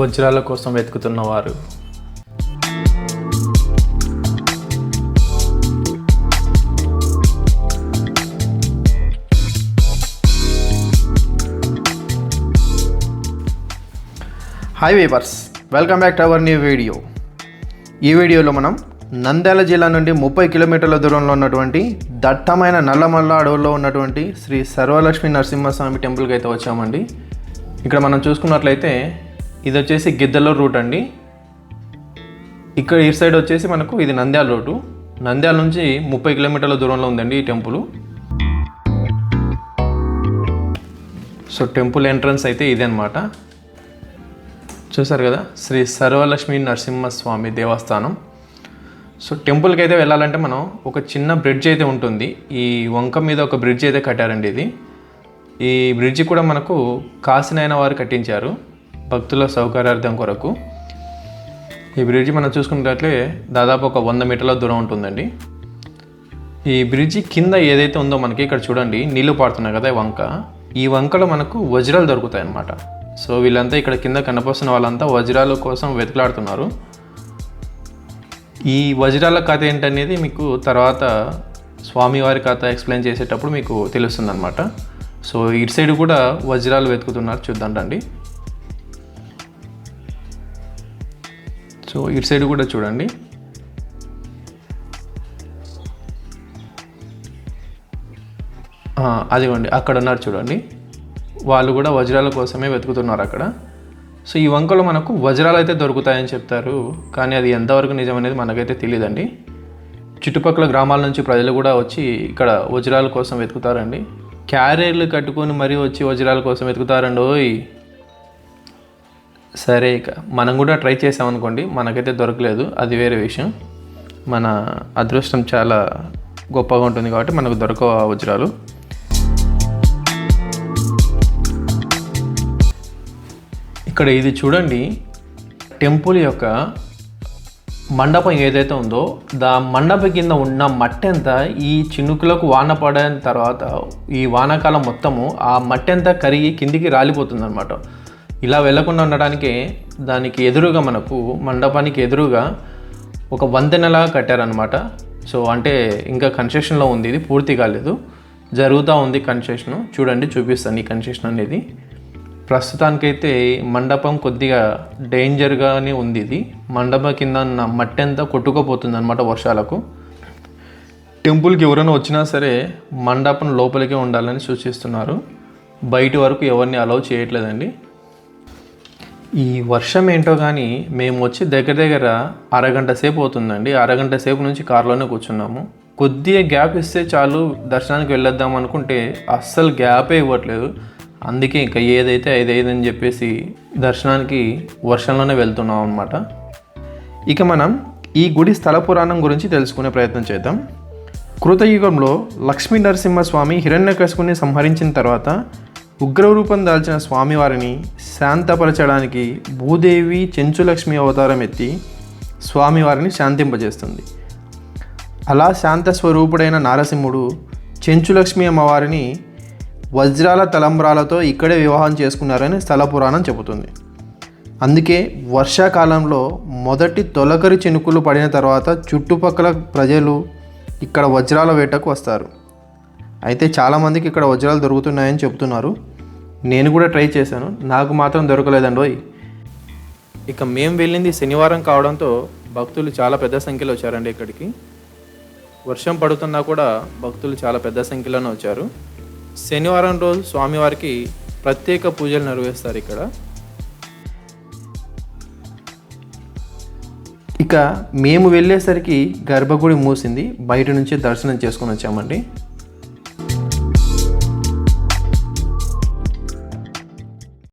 వజ్రాల కోసం వెతుకుతున్నవారు. Hi viewers welcome back to our new video ఈ వీడియోలో మనం నంద్యాల జిల్లా నుండి ముప్పై కిలోమీటర్ల దూరంలో ఉన్నటువంటి దట్టమైన నల్లమల్ల అడవుల్లో ఉన్నటువంటి శ్రీ సర్వలక్ష్మి నరసింహస్వామి టెంపుల్కి అయితే వచ్చామండి. ఇక్కడ మనం చూసుకున్నట్లయితే ఇది వచ్చేసి గిద్దలూరు రూట్ అండి. ఇక్కడ ఈ సైడ్ వచ్చేసి మనకు ఇది నంద్యాల రోడ్డు నంద్యాల నుంచి ముప్పై కిలోమీటర్ల దూరంలో ఉందండి ఈ టెంపుల్. సో టెంపుల్ ఎంట్రన్స్ అయితే ఇదే అనమాట చూసారు కదా? శ్రీ సర్వలక్ష్మి నరసింహస్వామి దేవస్థానం. సో టెంపుల్కి అయితే వెళ్ళాలంటే మనం ఒక చిన్న బ్రిడ్జ్ అయితే ఉంటుంది. ఈ వంక మీద ఒక బ్రిడ్జ్ అయితే కట్టారండి ఇది. ఈ బ్రిడ్జ్ కూడా మనకు కాసినైన వారు కట్టించారు. భక్తుల సౌకర్యార్థం కొరకు ఈ బ్రిడ్జి మనం చూసుకున్నట్లే దాదాపు ఒక వంద మీటర్ల దూరం ఉంటుందండి. ఈ బ్రిడ్జి కింద ఏదైతే ఉందో మనకి ఇక్కడ చూడండి నీళ్ళు పాడుతున్నాయి కదా వంక. ఈ వంకలో మనకు వజ్రాలు దొరుకుతాయి అన్నమాట సో వీళ్ళంతా ఇక్కడ కింద కనిపిస్తున్న వాళ్ళంతా వజ్రాల కోసం వెతులాడుతున్నారు ఈ వజ్రాల కథ ఏంటనేది మీకు తర్వాత స్వామివారి కథ ఎక్స్ప్లెయిన్ చేసేటప్పుడు మీకు తెలుస్తుందన్నమాట. సో ఇటు సైడ్ కూడా వజ్రాలు వెతుకుతున్నారు చూద్దాం రండి. సో ఇటు సైడ్ కూడా చూడండి. అదిగోండి అక్కడ ఉన్నారు చూడండి. వాళ్ళు కూడా వజ్రాల కోసమే వెతుకుతున్నారు అక్కడ. సో ఈ వంకలో మనకు వజ్రాలు అయితే దొరుకుతాయని చెప్తారు కానీ అది ఎంతవరకు నిజం అనేది మనకైతే తెలియదండి చుట్టుపక్కల గ్రామాల నుంచి ప్రజలు కూడా వచ్చి ఇక్కడ వజ్రాల కోసం వెతుకుతారండి. క్యారియర్లు కట్టుకొని మరీ వచ్చి వజ్రాల కోసం వెతుకుతారండి ఓయ్ సరే ఇక. మనం కూడా ట్రై చేసామనుకోండి మనకైతే దొరకలేదు. అది వేరే విషయం. మన అదృష్టం చాలా గొప్పగా ఉంటుంది కాబట్టి మనకు దొరకవు ఆ వజ్రాలు. ఇక్కడ ఇది చూడండి. టెంపుల్ యొక్క మండపం ఏదైతే ఉందో దా మండపం కింద ఉన్న మట్టి అంతా ఈ చినుకులకు వాన పడిన తర్వాత ఈ వానాకాలం మొత్తము ఆ మట్టి అంతా కరిగి కిందికి రాలిపోతుంది అనమాట ఇలా వెళ్ళకుండా ఉండడానికి దానికి ఎదురుగా మనకు మండపానికి ఎదురుగా ఒక వంతెనలా కట్టారనమాట సో అంటే ఇంకా కన్స్ట్రక్షన్లో ఉంది ఇది పూర్తి కాలేదు. జరుగుతూ ఉంది కన్స్ట్రక్షన్. చూడండి చూపిస్తాను ఈ కన్స్ట్రక్షన్ అనేది. ప్రస్తుతానికైతే మండపం కొద్దిగా డేంజర్గానే ఉంది ఇది. మండపం కింద ఉన్న మట్టి అంతా కొట్టుకుపోతుంది అనమాట వర్షాలకు. టెంపుల్కి ఎవరైనా వచ్చినా సరే మండపం లోపలికే ఉండాలని సూచిస్తున్నారు. బయటి వరకు ఎవరిని అలౌ చేయట్లేదండి. ఈ వర్షం ఏంటో కానీ మేము వచ్చి దగ్గర దగ్గర అరగంట సేపు అవుతుందండి. అరగంట సేపు నుంచి కారులోనే కూర్చున్నాము. కొద్దిగా గ్యాప్ ఇస్తే చాలు దర్శనానికి వెళ్ళొద్దాం అనుకుంటే అస్సలు గ్యాపే ఇవ్వట్లేదు. అందుకే ఇంకా ఏదైతే ఏదైదని చెప్పేసి దర్శనానికి వర్షంలోనే వెళ్తున్నాం అనమాట ఇక మనం ఈ గుడి స్థల పురాణం గురించి తెలుసుకునే ప్రయత్నం చేద్దాం. కృతయుగంలో లక్ష్మీ నరసింహస్వామి హిరణ్యకశుని సంహరించిన తర్వాత ఉగ్రరూపం దాల్చిన స్వామివారిని శాంతపరచడానికి భూదేవి చెంచులక్ష్మి అవతారం ఎత్తి స్వామివారిని శాంతింపజేస్తుంది. అలా శాంత స్వరూపుడైన నారసింహుడు చెంచులక్ష్మి అమ్మవారిని వజ్రాల తలంబ్రాలతో ఇక్కడే వివాహం చేసుకున్నారని స్థల పురాణం చెబుతుంది. అందుకే వర్షాకాలంలో మొదటి తొలకరి చినుకులు పడిన తర్వాత చుట్టుపక్కల ప్రజలు ఇక్కడ వజ్రాల వేటకు వస్తారు. అయితే చాలామందికి ఇక్కడ వజ్రాలు దొరుకుతున్నాయని చెప్తున్నారు. నేను కూడా ట్రై చేశాను. నాకు మాత్రం దొరకలేదండి ఇక మేము వెళ్ళింది శనివారం కావడంతో భక్తులు చాలా పెద్ద సంఖ్యలో వచ్చారండి ఇక్కడికి. వర్షం పడుతున్నా కూడా భక్తులు చాలా పెద్ద సంఖ్యలోనే వచ్చారు. శనివారం రోజు స్వామివారికి ప్రత్యేక పూజలు నిర్వహిస్తారు ఇక్కడ. ఇక మేము వెళ్ళేసరికి గర్భగుడి మూసింది. బయట నుంచి దర్శనం చేసుకొని వచ్చామండి.